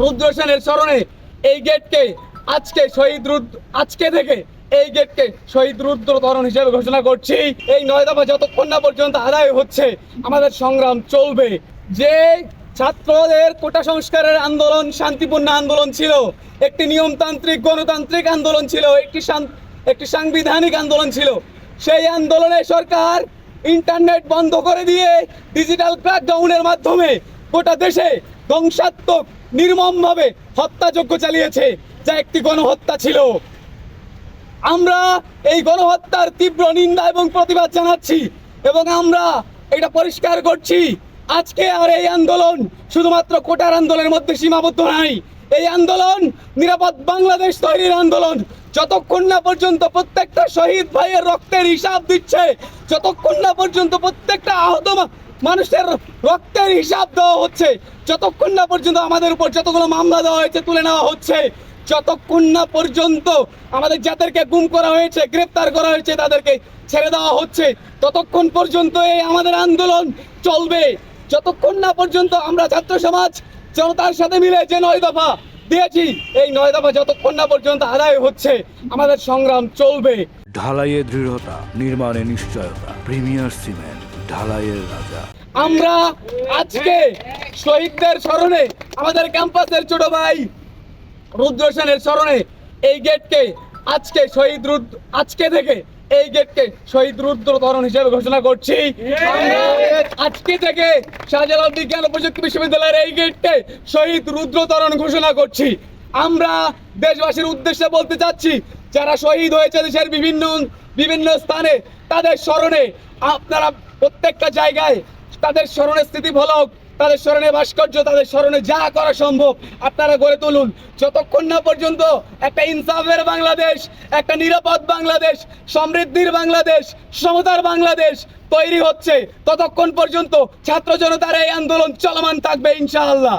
রুদ্র সেনের স্মরণে এই গেটকে আজকে শহীদ রুদ্র, আজকে থেকে এই গেটকে শহীদ রুদ্র তরণ হিসেবে ঘোষণা করছি। এই নয় দফা যতক্ষণ না পর্যন্ত আদায় হচ্ছে, আমাদের সংগ্রাম চলবে। যে ছাত্রদের কোটা সংস্কারের আন্দোলন, শান্তিপূর্ণ আন্দোলন ছিল, একটি নিয়মতান্ত্রিক, গণতান্ত্রিক আন্দোলন ছিল, একটি একটি সাংবিধানিক আন্দোলন ছিল, সেই আন্দোলনে সরকার ইন্টারনেট বন্ধ করে দিয়ে ডিজিটাল ক্র্যাকডাউনের মাধ্যমে গোটা দেশে ধ্বংসাত্মক নির্মমভাবে হত্যাযজ্ঞ চালিয়েছে, যা একটি গণহত্যা ছিল। আমরা এই গণহত্যার তীব্র নিন্দা এবং প্রতিবাদ জানাচ্ছি এবং আমরা এটা পরিষ্কার করছি। আজকে আর এই আন্দোলন শুধুমাত্র কোটার আন্দোলনের মধ্যে সীমাবদ্ধ নাই। এই আন্দোলন নিরাপদ বাংলাদেশ তৈরির আন্দোলন। যতক্ষণ না পর্যন্ত প্রত্যেকটা শহীদ ভাইয়ের রক্তের হিসাব দিচ্ছে, যতক্ষণ না পর্যন্ত প্রত্যেকটা আহত মানুষের রক্তের হিসাব দেওয়া হচ্ছে। যতক্ষণ না পর্যন্ত আমাদের উপর যতগুলো মামলা দেওয়া হয়েছে, তুলে নেওয়া হচ্ছে, যতক্ষণ না পর্যন্ত আমাদের যাদেরকে গুম করা হয়েছে, গ্রেপ্তার করা হয়েছে, তাদেরকে ছেড়ে দেওয়া হচ্ছে, ততক্ষণ পর্যন্ত এই আমাদের আন্দোলন চলবে। যতক্ষণ না পর্যন্ত আমরা ছাত্র সমাজ, জনতার সাথে মিলে যে নয় দফা দিয়েছি, এই নয় দফা যতক্ষণ না পর্যন্ত আদায় হচ্ছে, আমাদের সংগ্রাম চলবে। ঢালাইয়ে দৃঢ়তা, নির্মাণে নিশ্চয়তা, প্রিমিয়ার সিমেন্ট। ঢালাইয়ের রাজা। আমরা আজকে শহীদদের স্মরণে, আমাদের ক্যাম্পাসের ছোট ভাই রুদ্র সেনের স্মরণে এই গেটকে আজকে শহীদ রুদ্র, আজকে থেকে এই গেটকে শহীদ রুদ্র তরণ হিসেবে ঘোষণা করছি। আজকে থেকে শাহজালাল বিজ্ঞান ও প্রযুক্তি বিশ্ববিদ্যালয়ের এই গেটকে শহীদ রুদ্র তরণ ঘোষণা করছি। আমরা দেশবাসীর উদ্দেশ্যে বলতে চাচ্ছি, যারা শহীদ হয়েছে দেশের বিভিন্ন বিভিন্ন স্থানে, তাদের স্মরণে আপনারা প্রত্যেকটা জায়গায় তাদের স্মরণে স্থিতি ফলক তাদের স্মরণে ভাস্কর্য, তাদের স্মরণে যা করা সম্ভব, আপনারা গড়ে তুলুন। যতক্ষণ না পর্যন্ত একটা ইনসাফের বাংলাদেশ, একটা নিরাপদ বাংলাদেশ, সমৃদ্ধির বাংলাদেশ, সমতার বাংলাদেশ তৈরি হচ্ছে, ততক্ষণ পর্যন্ত ছাত্র জনতার এই আন্দোলন চলমান থাকবে ইনশাআল্লাহ।